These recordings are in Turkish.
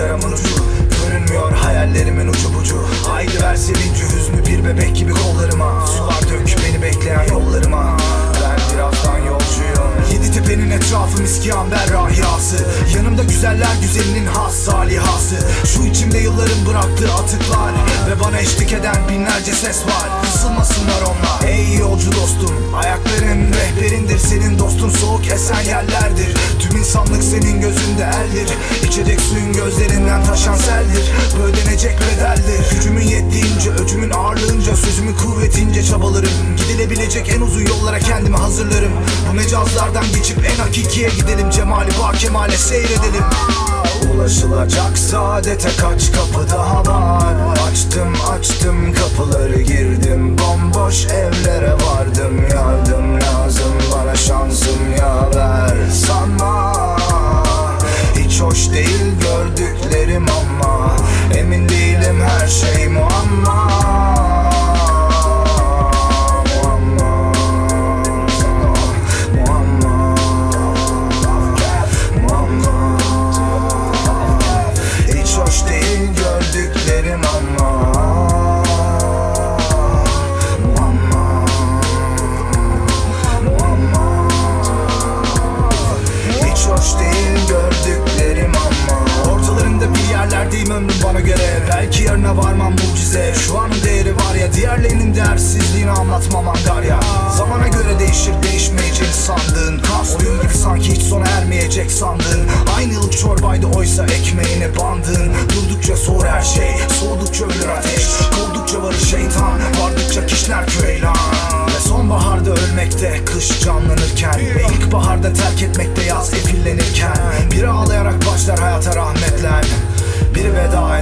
sigaramın ucu Görünmüyor hayallerimin ucu bucu. Haydi ver sevinci hüznü bir bebek gibi kollarıma. Sular dök beni bekleyen yollarıma. Ben birazdan yolcuyum. Yedi tepenin etrafı miski amber rahiyası Yanımda güzeller güzelinin has salihası. Şu içimde yılların bıraktığı atıklar. Ve bana eşlik eden binlerce ses var. Kısılmasınlar onlar. Ey yolcu dostum insanlık senin gözünde eldir İçecek suyun gözlerinden taşan seldir. Bu ödenecek bedeldir. Gücümün yettiğince öcümün ağırlığınca Sözümün kuvvetince çabalarım. Gidilebilecek en uzun yollara kendimi hazırlarım. Bu mecazlardan geçip en hakikiye gidelim. Cemali ba kemale seyredelim. Ulaşılacak saadete kaç kapı daha var. Açtım açtım kapıları girdim Bomboş Emin değilim her şey muamma Yarına varmam mucize. Şu anın değeri var ya Diğerlerinin değersizliğini anlatmam angarya. Zamana göre değişir değişmeyecek sandığın. Kas oyun gibi sanki hiç sona ermeyecek sandığın. Aynı yıllık çorbaydı oysa ekmeğine bandığın. Durdukça soğur her şey Soğudukça ölür ateş. Kovdukça varır şeytan Vardıkça kişner köylan Ve sonbaharda ölmekte Kış canlanırken. Ve ilkbaharda terk etmekte yaz efillenirken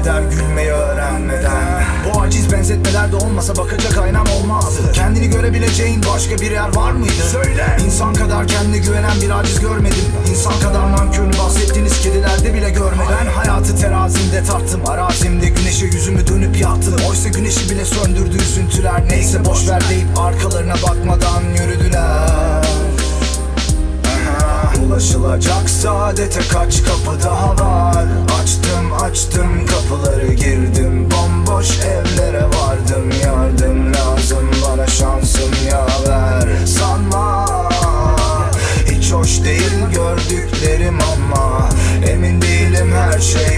eder gülmeyi öğrenmeden. Bu aciz benzetmeler de olmasa bakacak aynam olmazdı. Kendini görebileceğin başka bir yer var mıydı? Söyle. İnsan kadar kendine güvenen bir aciz görmedim. İnsan kadar nankörünü bahsettiğiniz kedilerde bile görmedim. Ben hayatı terazimde tarttım Arazimde güneşe yüzümü dönüp yattım. Oysa güneşi bile söndürdü üzüntüler. Neyse boş ver deyip arkalarına bakmadan yürüdüler Ulaşılacak saadete kaç kapı daha var. Açtım açtım kapıları girdim. Bomboş evlere vardım. Yardım lazım bana şansım yaver. Sanma hiç hoş değil gördüklerim ama Emin değilim her şey